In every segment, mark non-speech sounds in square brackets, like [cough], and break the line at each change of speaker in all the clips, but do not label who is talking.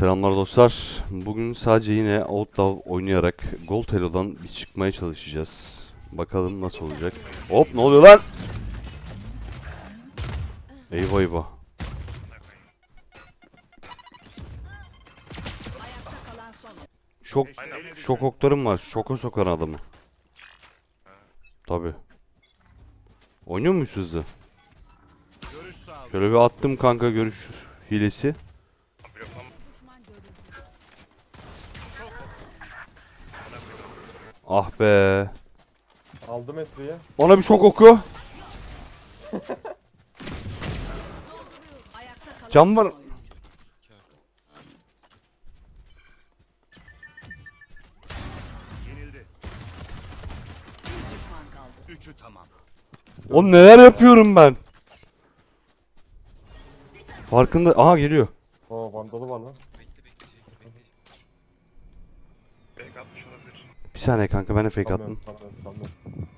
Selamlar dostlar. Bugün sadece yine Outlaw oynayarak Gold Hello'dan bir çıkmaya çalışacağız. Bakalım nasıl olacak. Hop ne oluyor lan? Eyvah eyvah. Şok, şok oklarım var. Şoka sokan adamı. Tabi. Oynuyor muyuz hızlı? Şöyle bir attım kanka görüş hilesi. Ah be.
Aldım Esri'yi.
Ona bir şok oku. Cam var.
Üçü tamam.
Oğlum neler yapıyorum ben? Farkında. Aha geliyor.
Oo vandalı var lan.
Bir saniye kanka ben de fake attım.
Sanmıyorum, sanmıyorum, sanmıyorum.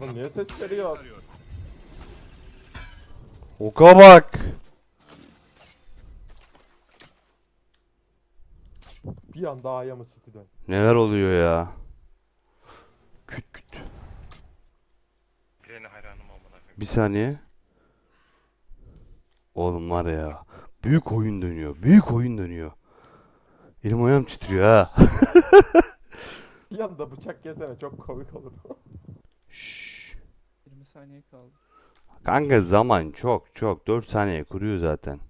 Oğlum niye ses veriyor?
Oka bak.
Bir anda A'ya mı City'den?
Neler oluyor ya? Küt küt.
Birine hayranım amına koyayım.
Bir saniye. Oğlum var ya. Büyük oyun dönüyor. Büyük oyun dönüyor. Elim ayağım titriyor ha.
Bir anda bıçak yesene çok komik olur.
Şşş.
20 saniye kaldı.
Kanka zaman çok çok 4 saniye kuruyor zaten.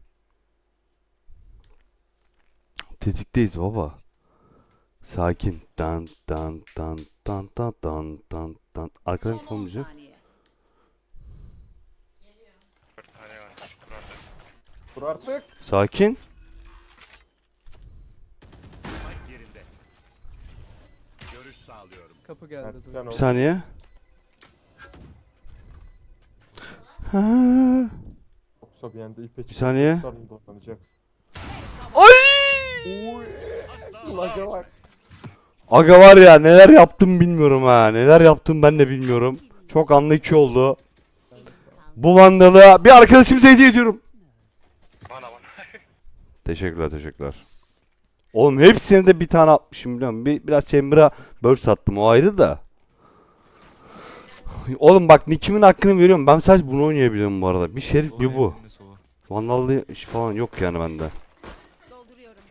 Tetikteyiz baba. Sakin. Dan dan dan dan dan dan dan dan. Arkadan
var. Kurarda.
Dur artık.
Sakin.
Kapı geldi.
Bir saniye. Ha.
Yoksa bir anda ipe çıkıp
saniye.
dolanacaksın.
Ay!
Uy. Laga bak.
Aga var ya neler yaptım bilmiyorum ha. Neler yaptım ben de bilmiyorum. Çok anlı iki oldu. Bu vandalı bir arkadaşımıza hediye ediyorum.
Bana bana.
Teşekkürler teşekkürler. Oğlum hepsine de bir tane atmışım biliyor musun? Bir, biraz Chamber'a burst attım o ayrı da. Oğlum bak Nick'imin hakkını veriyorum. Ben sadece bunu oynayabiliyorum bu arada. Bir şerif bir bu. Vandallı iş falan yok yani bende.
Dolduruyorum.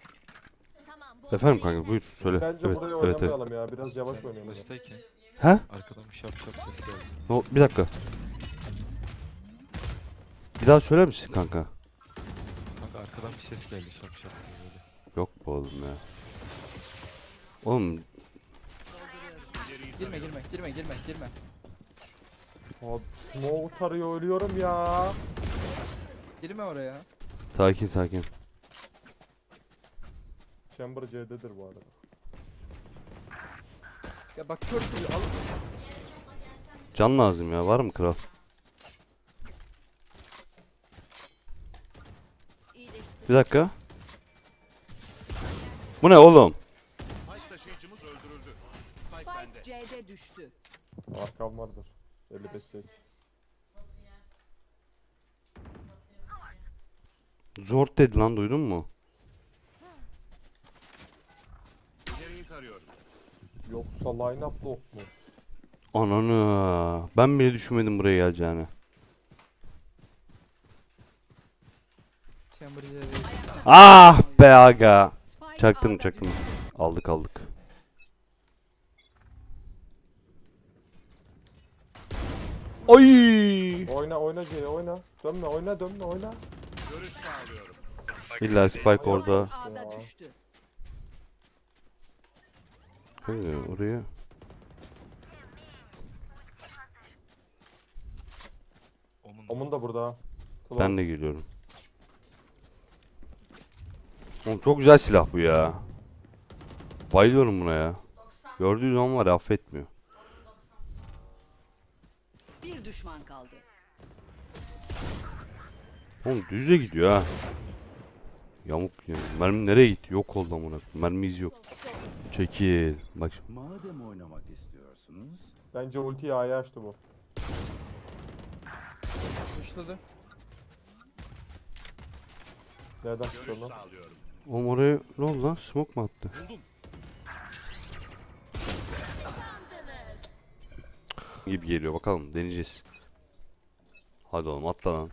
Tamam, bu
Efendim kanka buyur söyle.
Bence
Evet
buraya
evet evet.
oynamayalım ya. Biraz yavaş oynayalım.
Baştayken
He?
arkadan bir şap şap ses geldi.
Ol- Bir dakika. Bir daha söyler misin kanka?
Kanka arkadan bir ses geldi şap şap.
Yok bu oğlum ya. Oğlum
Girme girme girme girme girme.
Abi smoke tarıyor ölüyorum ya.
Girme oraya.
sakin sakin.
Chamber C'dedir bu arada.
Ya bak kör kuruyor al.
Can lazım ya var mı kral?
iyileşti.
Bir dakika. Bu ne oğlum?
Spike taşıyıcımız öldürüldü. Spike bende.
Spike C'de düştü.
Arkam vardır. 55 sayı.
Zor dedi lan duydun mu?
İleriyi tarıyorum.
Yoksa line up lock mu?
Ananı. Ben bile düşünmedim buraya geleceğini. Ah be aga. Çaktım çaktım. Aldık aldık. Oy!
Oyna oyna C'ye oyna. Dönme oyna dönme oyna.
Görüş sağlıyorum.
İlla Spike orada.
A'da düştü.
Oraya.
Omun.
Da burada. Klon.
Ben de geliyorum. Oğlum çok güzel silah bu ya. Bayılıyorum buna ya. Gördüğü zaman var ya affetmiyor.
Bir düşman kaldı.
Oğlum düzle gidiyor ha. Yamuk ya. Mermi nereye gitti? Yok oldu amına. Mermi izi yok. Çekil. Bak şimdi.
Madem oynamak istiyorsunuz,
Bence ultiyi A'ya açtı bu.
Tuşladı.
Nereden
Görüş
lan?
Oğlum oraya ne oldu lan? Smoke mu attı? Gibi geliyor bakalım deneyeceğiz. Hadi oğlum atla lan.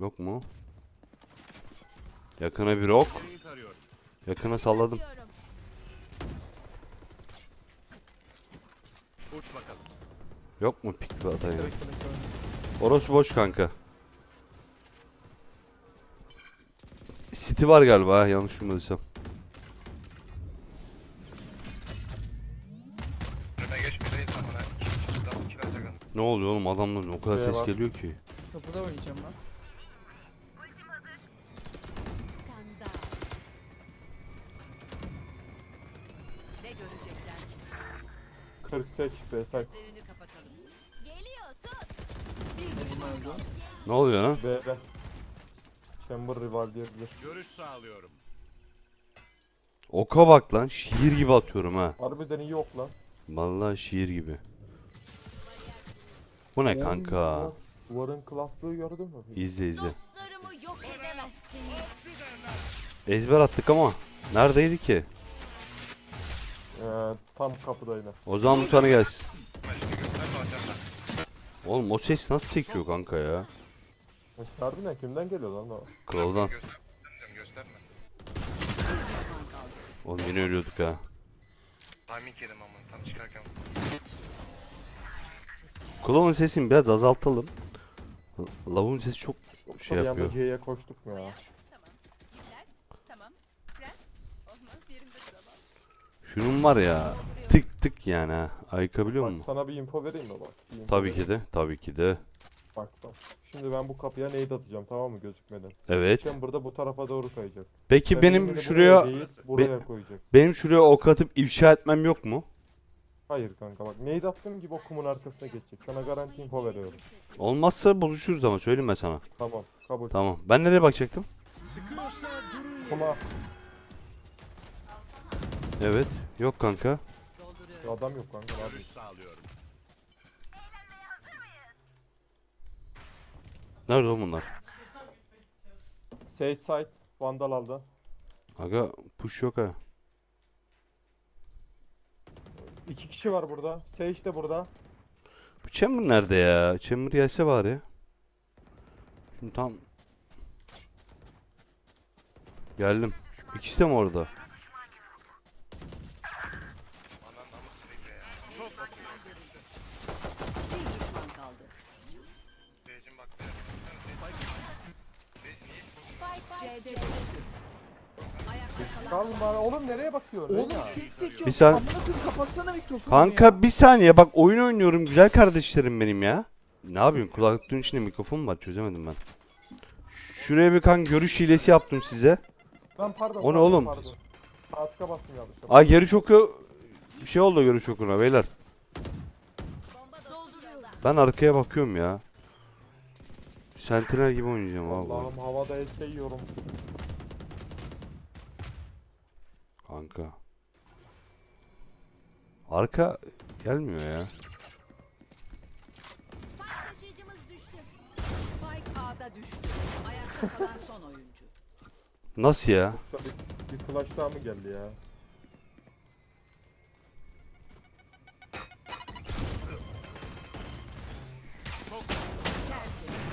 Yok mu? Yakına bir ok. Yakına salladım. Yok mu pik bir atayım? Orası boş kanka. City var galiba ha, yanlış
adam.
Ne oluyor oğlum adamların o kadar
Şey
ses
var.
geliyor ki.
Kapıda oynayacağım ben.
Skandal. Ne görecekler?
40 seç B site.
Gözlerini kapatalım. Geliyor tut. Bir
Ne bunlar.
Ne oluyor lan?
Chamber rival diyebilir.
Görüş sağlıyorum.
Oka bak lan şiir gibi atıyorum ha.
Harbiden iyi ok lan.
Vallahi şiir gibi. Bu ne kanka?
Duvarın klaslığı gördün mü?
İzle izle.
Dostlarımı yok edemezsiniz.
Ezber attık ama neredeydi ki?
Ee, tam kapıdaydı.
O zaman bu sana gelsin. Oğlum o ses nasıl sekiyor kanka ya?
Harbiden kimden geliyor lan o?
Kraldan.
Gösterme.
Oğlum yine ölüyorduk ha.
Timing yedim amına tam çıkarken.
Kulağın sesini biraz azaltalım. Lavun sesi çok şey
anda
yapıyor.
C'ye koştuk mu ya?
Tamam. Güzel. Tamam. Prens. Olmaz yerimde duramam.
Şunun var ya tık tık yani ha. Ayıkabiliyor
Bak
musun?
sana bir info vereyim mi bak? Bir info
Tabii
vereyim.
ki de. Tabii ki de.
Bak bak. Şimdi ben bu kapıya nade atacağım tamam mı gözükmeden.
Evet.
Chamber'da bu tarafa doğru kayacak.
Peki
Sen
benim şuraya
buraya değil, buraya koyacak.
benim şuraya ok atıp ifşa etmem yok mu?
Hayır kanka bak nade attığım gibi o kumun arkasına geçecek. Sana garanti info veriyorum.
Olmazsa bozuşuruz ama söyleyeyim ben sana.
Tamam kabul.
Tamam. Ben nereye bakacaktım?
Kuma
Evet. Yok kanka.
Adam yok kanka abi.
Görüş sağlıyorum.
Nerede oğlum bunlar?
Sage site Vandal aldı.
Aga push yok ha.
İki kişi var burada. Sage de burada.
Bu Chamber nerede ya? Chamber gelse bari. Şimdi tam Geldim. İkisi de mi orada?
Bari. Oğlum nereye bakıyor?
Oğlum ses sekiyor.
Bir sen-
Amına koyayım kapatsana mikrofonu
Kanka
ya.
bir saniye bak oyun oynuyorum güzel kardeşlerim benim ya. Ne yapıyorsun? Kulaklığın içinde mikrofon mu var? Çözemedim ben. Şuraya bir kan görüş hilesi yaptım size.
Lan pardon.
O ne
pardon,
oğlum?
Pardon. Artıka bastım yanlışlıkla.
Ay geri bir şey oldu geri şokuna beyler. Ben arkaya bakıyorum ya. Sentinel gibi oynayacağım abi.
Allah'ım havada es yiyorum.
Kanka. Arka gelmiyor ya.
Spike taşıyıcımız düştü. Spike A'da düştü. Ayakta kalan son oyuncu.
Nasıl ya?
Bir, bir flash daha mı geldi ya?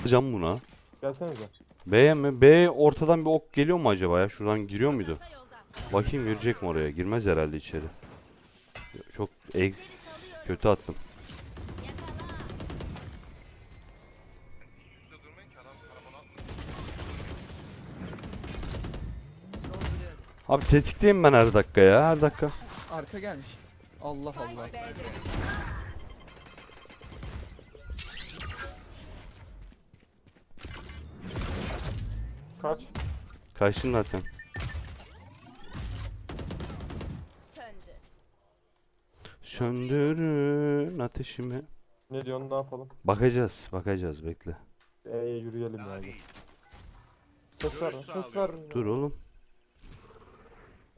Cam buna.
Gelsenize.
B'ye mi? B ortadan bir ok geliyor mu acaba ya? Şuradan giriyor muydu? Bakayım girecek mi oraya? Girmez herhalde içeri. Çok ex kötü attım. Abi tetikteyim ben her dakika ya. Her dakika.
Arka gelmiş. Allah Allah.
Kaç?
Kaçtın zaten.
Söndü.
Söndürün ateşimi.
Ne diyorsun ne yapalım?
Bakacağız. Bakacağız bekle.
E'ye yürüyelim yani. Ses ver, ses ver.
Dur oğlum.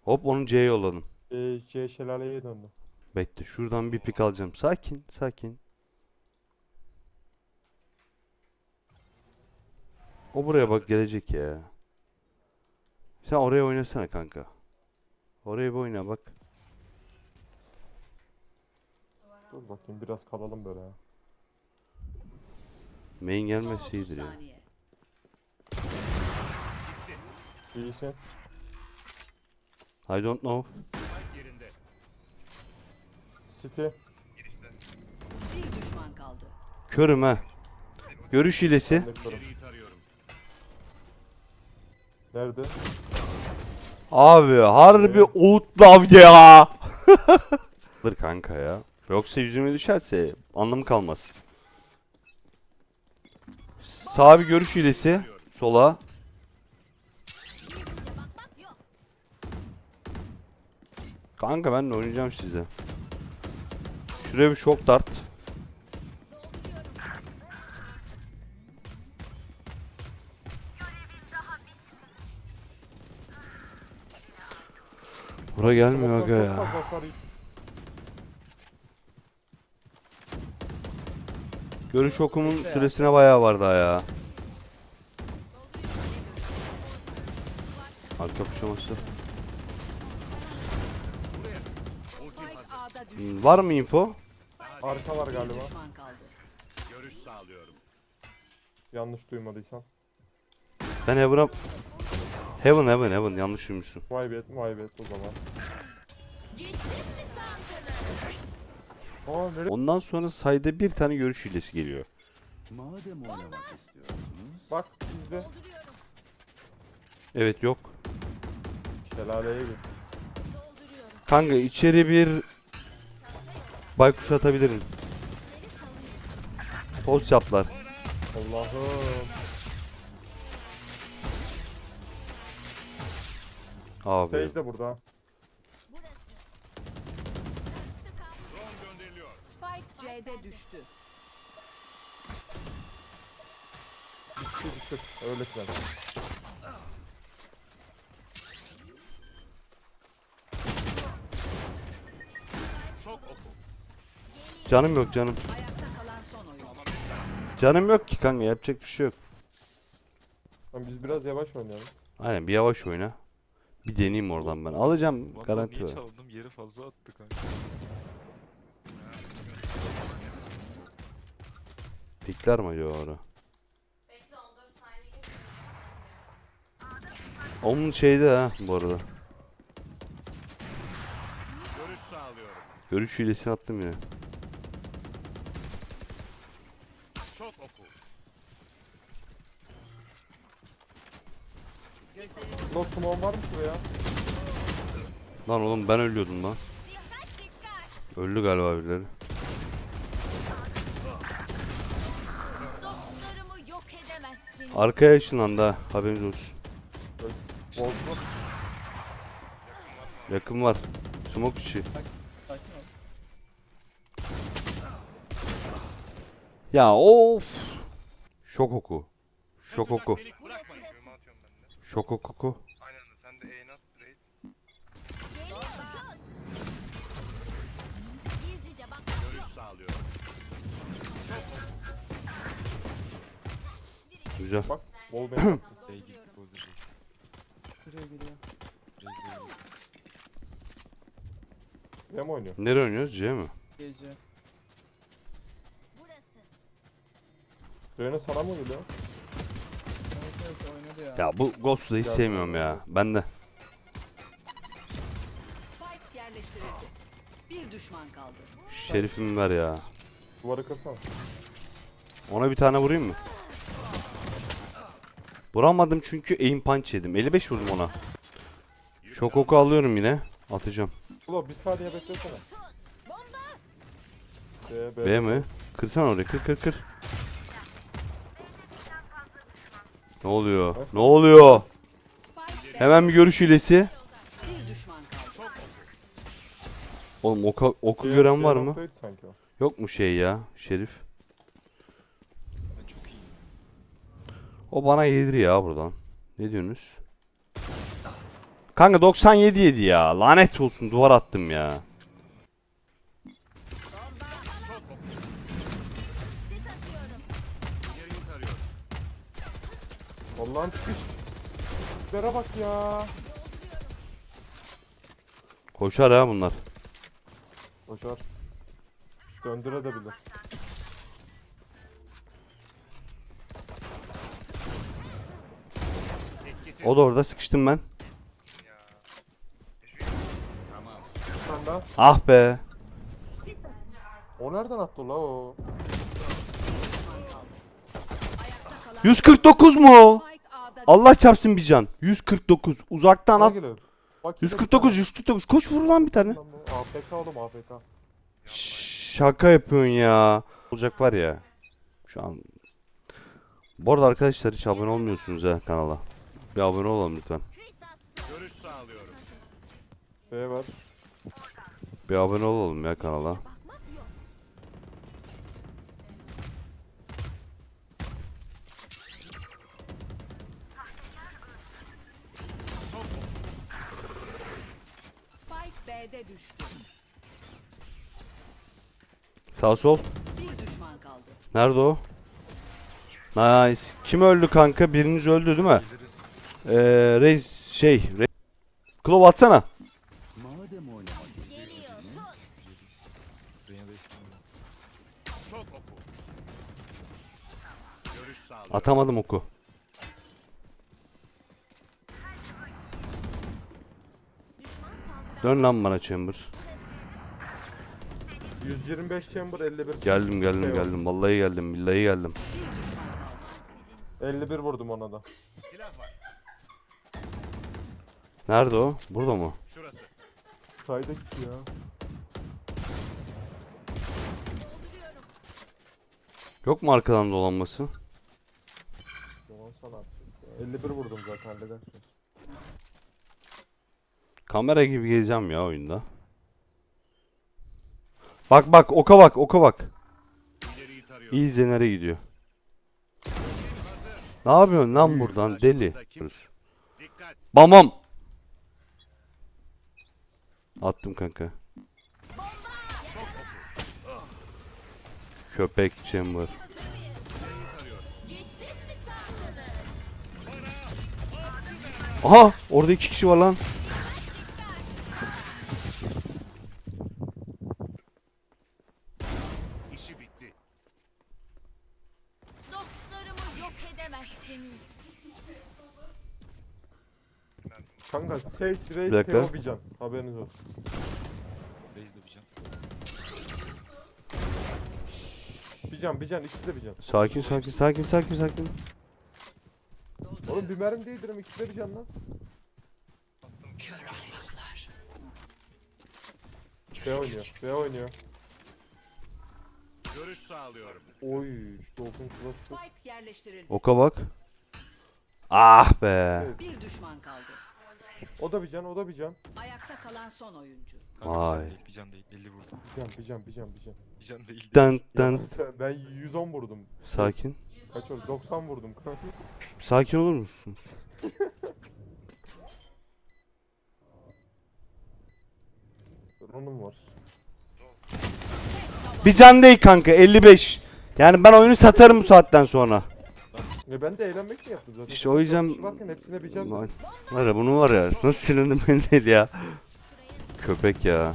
Hop onu C'ye yolladım.
E, C şelaleye döndü.
Bekle şuradan bir pik alacağım. Sakin sakin. O buraya bak gelecek ya. Sen oraya oynasana kanka. Oraya bir oyna bak.
Dur bakayım biraz kalalım böyle.
Main gelmesi
30
iyidir ya.
İyisin.
I don't know.
City.
Bir düşman kaldı.
Körüm ha. Görüş hilesi.
Ben de. Nerede?
Abi harbi outlav ya. [laughs] Dur kanka ya. Yoksa yüzüme düşerse anlamı kalmaz. Sağ bir görüş hilesi. Sola. Kanka ben de oynayacağım size. Şuraya bir şok dart. Bura gelmiyor aga ya. Görüş okumun süresine bayağı var daha ya. Arka
düştü.
Hmm, Var mı info?
Arka var galiba.
Görüş sağlıyorum.
Yanlış duymadıysan.
Ben Heaven'a... Heaven Heaven Heaven yanlış duymuşsun.
Vay be, vay be o zaman. Aa nereye?
Ondan sonra sayda bir tane görüş hilesi geliyor.
Madem oynamak istiyorsunuz,
Bak bizde.
Evet yok.
Şelaleye git.
Kanka içeri bir baykuş atabilirim. Post yaplar.
Allah'ım.
Abi.
Sage de burada.
Spike C'de düştü.
Öylesine.
Çok oku.
Canım yok canım.
Ayakta kalan son oyun.
Canım yok ki kanka yapacak bir şey yok.
Lan biz biraz yavaş oynayalım.
Aynen bir yavaş oyna. Bir deneyeyim oradan ben. Alacağım
Vandal
garanti
niye
var.
çaldım? Yeri fazla attı kanka.
Pikler mi acaba orada? Onun şeyde ha bu arada.
Görüş sağlıyorum.
Görüş hilesini attım yine.
Çok oku.
Lo smoke var mı şuraya?
Lan oğlum ben ölüyordum lan. Öldü galiba birileri.
Dostlarımı yok edemezsin.
Arkaya ışınlandı ha haberiniz olsun.
Bozdu.
Yakın var. Smoke içi.
Sakin ol.
Ya of. Şok oku. Şok oku.
Ben de.
Şok oku.
Aynen. Sen de E'ni at reis.
Görüş sağlıyorum.
Güzel.
Bak. Bol benim.
Day [clears throat] gidip öldürecek.
Şuraya geliyor.
Gidip.
Benim oynuyor.
Nereye oynuyoruz? C mi?
Geziyor.
Reyna sana mı geliyor?
Oynadı ya.
Ya bu Ghost'u hiç sevmiyorum ya. Ben de.
Spike yerleştirildi. Bir düşman kaldı.
Şerifimi ver ya.
Duvarı kırsana.
Ona bir tane vurayım mı? Vuramadım çünkü aim punch yedim. 55 vurdum ona. Şok oku alıyorum yine. Atacağım.
Ulan bir saniye beklesene. B, B.
B mi? Kırsana orayı. Kır kır kır. Ne oluyor? Ne oluyor? Hemen bir görüş hilesi. Oğlum oku, oku gören
B
var mı? Yok mu şey ya? Şerif. O bana yedir ya buradan. Ne diyorsunuz? Kanka 97 yedi ya. Lanet olsun duvar attım ya.
Lan çıkış. Tiplere bak ya.
Koşar ha bunlar.
Koşar. Döndürebilir.
Etkisiz.
O da orada sıkıştım ben.
Tamam.
Sen daha.
Ah be.
O nereden attı la o?
Ayakta kalan
149 mu? Allah çarpsın bir can. 149. Uzaktan at.
geliyor. Bak,
149 149. Koş vur lan bir tane.
AFK oğlum AFK.
Şaka yapıyorsun ya. Olacak var ya. Şu an. Bu arada arkadaşlar hiç abone olmuyorsunuz ha kanala. Bir abone olalım lütfen.
Görüş sağlıyorum.
B var.
Bir abone olalım ya kanala.
B'de düştü.
Sağ sol.
Bir düşman kaldı.
Nerede o? Nice. Kim öldü kanka? Biriniz öldü değil mi? Ee, Reis şey. Re Klov atsana.
Madem oynamak istiyorsunuz,
Reyna da ismi
Çok oku. Görüş sağlıyorum.
Atamadım oku. Dön lan bana Chamber.
125 chamber 51.
Geldim geldim geldim. Vallahi geldim. Billahi geldim.
51 vurdum ona da.
Silah var.
Nerede o? Burada mı?
Şurası.
Gitti ya.
Yok mu arkadan dolanması?
Ya. 51 vurdum zaten halledersin.
Kamera gibi gezeceğim ya oyunda. Bak bak oka bak oka bak. İyi zenere gidiyor. Ne yapıyorsun lan buradan deli? Bamam. Attım kanka. Köpek chamber. Aha orada iki kişi var lan.
Kanka Sage,
Bir
Raze,
dakika.
Teo, Bican. Haberiniz olsun.
Reis de bir can.
Bican, Bican. ikisi de Bican.
Sakin sakin sakin sakin sakin.
Oğlum bir mermi değdirim ikisi de Bican lan. B oynuyor. B oynuyor.
Görüş sağlıyorum.
Oy, şu Dolphin Class'ı.
Spike yerleştirildi.
Oka bak. Ah be.
Bir düşman kaldı.
O da Bican, o da Bican.
Ayakta kalan son oyuncu.
Kanka
Vay.
bir can değil, bir can değil. 50 vurdum.
Bican, Bican, Bican, Bican.
Bir can değil.
Den
Ya
den.
sen- ben 110 vurdum.
Sakin.
Kaç oldu? 90 vurdum kanka.
Sakin olur musun?
Runum var.
Bir can değil kanka 55. Yani ben oyunu satarım bu saatten sonra.
Ya ben de eğlenmek mi yaptım zaten?
İşte o yüzden-
Varken hepsine Bican.
Var var ya bunu var ya nasıl sinirlendim belli değil ya. Köpek ya.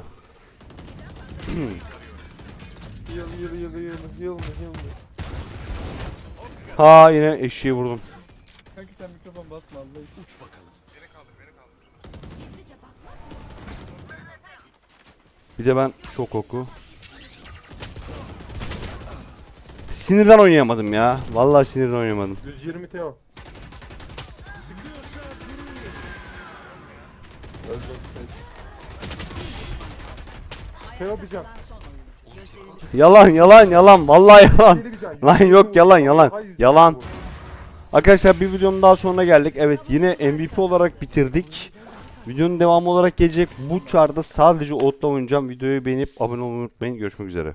Yıl yıl yıl yıl yıl yıl?
Ha yine eşeği vurdum.
Kanka sen mikrofon basma Allah için.
Beni kaldır beni kaldır.
Bir de ben şok oku. Sinirden oynayamadım ya. Vallahi sinirden oynayamadım.
120 Teo. Öldüm. Teo Bican.
Kalan son oyuncu. Gözlerini
Yalan yalan yalan. Vallahi yalan. Lan yok, yalan, yalan. Yalan. Arkadaşlar bir videonun daha sonuna geldik. Evet yine MVP olarak bitirdik. Videonun devamı olarak gelecek. Bu çarda sadece otla oynayacağım. Videoyu beğenip abone olmayı unutmayın. Görüşmek üzere.